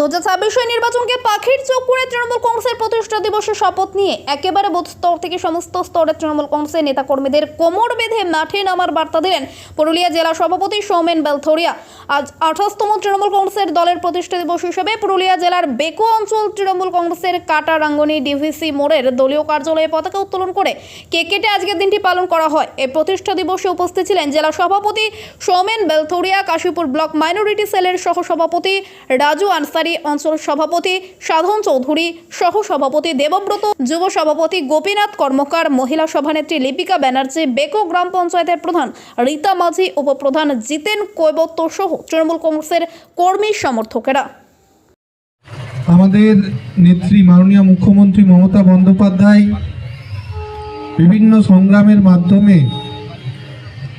দু হাজার ছাব্বিশের নির্বাচনকে পাখির চোখ করে তৃণমূল কংগ্রেসের প্রতিষ্ঠা দিবসে শপথ নিয়ে একেবারে বুথ স্তর থেকে সমস্ত স্তরের তৃণমূল কংগ্রেসের নেতাকর্মীদের কোমর বেঁধে মাঠে নামার বার্তা দিলেন পুরুলিয়া জেলা সভাপতি সৌমেন বেলথরিয়া। আজ আঠাশতম তৃণমূল কংগ্রেসের দলের প্রতিষ্ঠা দিবস হিসেবে পুরুলিয়া জেলার বেকো অঞ্চল তৃণমূল কংগ্রেসের কাটারাঙ্গনি ডিভিসি মোড়ের দলীয় কার্যালয়ে পতাকা উত্তোলন করে কেক কেটে আজকের দিনটি পালন করা হয়। এই প্রতিষ্ঠা দিবসে উপস্থিত ছিলেন জেলা সভাপতি সৌমেন বেলথরিয়া, কাশীপুর ব্লক মাইনরিটি সেলের সহসভাপতি রাজু আনসারি অঞ্চল সভাপতি সাধন চৌধুরী, সহ সভাপতি দেবব্রত, যুব সভাপতি গোপীনাথ কর্মকার, মহিলা সভানেত্রী লিপিকা ব্যানার্জি, বেকো গ্রাম পঞ্চায়েতের প্রধান রীতা মাঝি, উপপ্রধান জিতেন কৈবত্য সহ তৃণমূল কংগ্রেসের কর্মী সমর্থকেরা। আমাদের নেত্রী মাননীয় মুখ্যমন্ত্রী মমতা বন্দ্যোপাধ্যায় বিভিন্ন সংগ্রামের মাধ্যমে,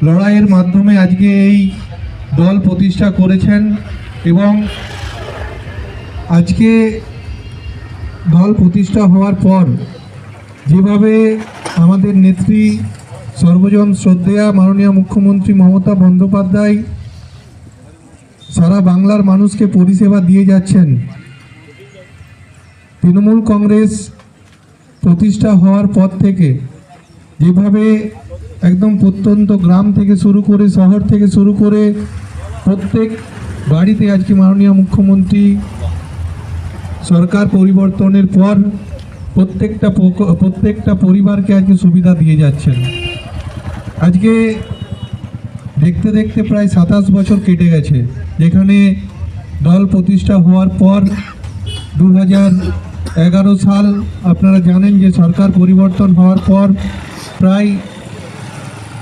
লড়াইয়ের মাধ্যমে আজকে এই দল প্রতিষ্ঠা করেছেন এবং আজকে দল প্রতিষ্ঠা হওয়ার পর যেভাবে আমাদের নেত্রী সর্বজন শ্রদ্ধেয়া মাননীয় মুখ্যমন্ত্রী মমতা বন্দ্যোপাধ্যায় সারা বাংলার মানুষকে পরিষেবা দিয়ে যাচ্ছেন, তৃণমূল কংগ্রেস প্রতিষ্ঠা হওয়ার পর থেকে যেভাবে একদম প্রত্যন্ত গ্রাম থেকে শুরু করে, শহর থেকে শুরু করে প্রত্যেক বাড়িতে আজকে মাননীয় মুখ্যমন্ত্রী সরকার পরিবর্তনের পর প্রত্যেকটা প্রত্যেকটা পরিবারকে আজকে সুবিধা দিয়ে যাচ্ছেন। আজকে দেখতে দেখতে প্রায় সাতাশ বছর কেটে গেছে। যেখানে দল প্রতিষ্ঠা হওয়ার পর দু এগারো সাল আপনারা জানেন যে সরকার পরিবর্তন হওয়ার পর প্রায়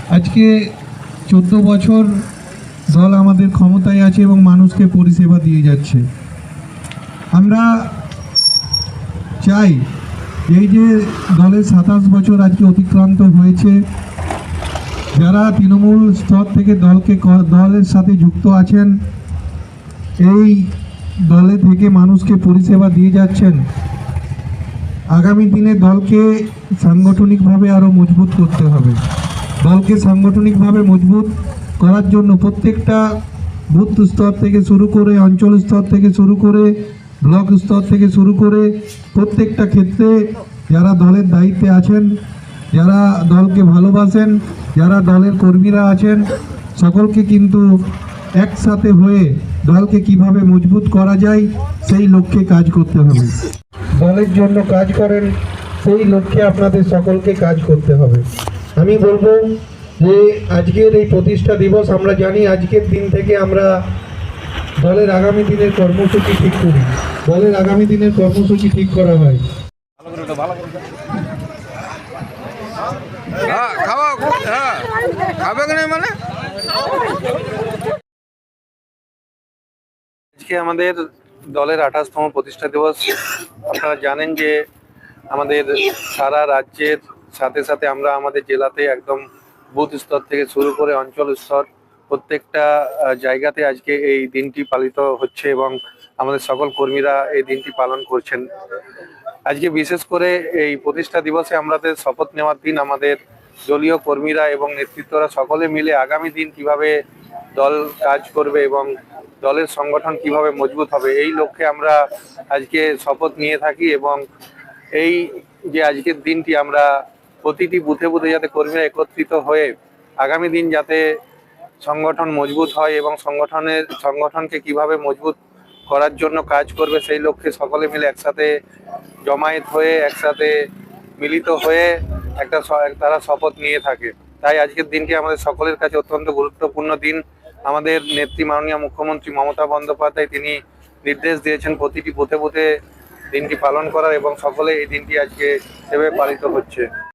আজকে চোদ্দ বছর দল আমাদের ক্ষমতায় আছে এবং মানুষকে পরিষেবা দিয়ে যাচ্ছে। আমরা চাই, এই যে দলের সাতাশ বছর আজকে অতিক্রান্ত হয়েছে, যারা তৃণমূল স্তর থেকে দলকে দলের সাথে যুক্ত আছেন, এই দলে থেকে মানুষকে পরিষেবা দিয়ে যাচ্ছেন, আগামী দিনে দলকে সাংগঠনিকভাবে আরও মজবুত করতে হবে। দলকে সাংগঠনিকভাবে মজবুত করার জন্য প্রত্যেকটা বুথ স্তর থেকে শুরু করে অঞ্চল স্তর থেকে শুরু করে ব্লক স্তর থেকে শুরু করে প্রত্যেকটা ক্ষেত্রে যারা দলের দায়িত্বে আছেন, যারা দলকে ভালোবাসেন, যারা দলের কর্মীরা আছেন, সকলকে কিন্তু একসাথে হয়ে দলকে কীভাবে মজবুত করা যায়, সেই লক্ষ্যে কাজ করতে হবে। দলের জন্য কাজ করেন, সেই লক্ষ্যে আপনাদের সকলকে কাজ করতে হবে। আমি বলব যে, আজকের এই প্রতিষ্ঠা দিবস আমরা জানি আজকের দিন থেকে আমরা দলের আগামী দিনের কর্মসূচি ঠিক করি। দলের আগামী দিনের কর্মসূচি ঠিক করা হয়। হ্যাঁ খাওয়া হ্যাঁ। খাবে কি না মানে? আজকে আমাদের দলের আঠাশতম প্রতিষ্ঠা দিবস। আপনারা জানেন যে আমাদের সারা রাজ্যের সাথে সাথে আমরা আমাদের জেলাতে একদম বুথ স্তর থেকে শুরু করে অঞ্চল স্তর প্রত্যেকটা জায়গাতে আজকে এই দিনটি পালিত হচ্ছে এবং আমাদের সকল কর্মীরা এই দিনটি পালন করছেন। আজকে বিশেষ করে এই প্রতিষ্ঠা দিবসে আমাদের শপথ নেওয়ার দিন আমাদের দলীয় কর্মীরা এবং নেতৃত্বরা সকলে মিলে আগামী দিন কীভাবে দল কাজ করবে এবং দলের সংগঠন কীভাবে মজবুত হবে, এই লক্ষ্যে আমরা আজকে শপথ নিয়ে থাকি এবং এই যে আজকের দিনটি আমরা প্রতিটি বুথে বুথে যাতে কর্মীরা একত্রিত হয়ে আগামী দিন যাতে সংগঠন মজবুত হয় এবং সংগঠনের, সংগঠনকে কীভাবে মজবুত করার জন্য কাজ করবে সেই লক্ষ্যে সকলে মিলে একসাথে জমায়েত হয়ে, একসাথে মিলিত হয়ে একটা তারা শপথ নিয়ে থাকে। তাই আজকের দিনটি আমাদের সকলের কাছে অত্যন্ত গুরুত্বপূর্ণ দিন। আমাদের নেত্রী মাননীয় মুখ্যমন্ত্রী মমতা বন্দ্যোপাধ্যায়, তিনি নির্দেশ দিয়েছেন প্রতিটি বুথে বুথে দিনটি পালন করার এবং সকলে এই দিনটি আজকে সেভাবে পালিত হচ্ছে।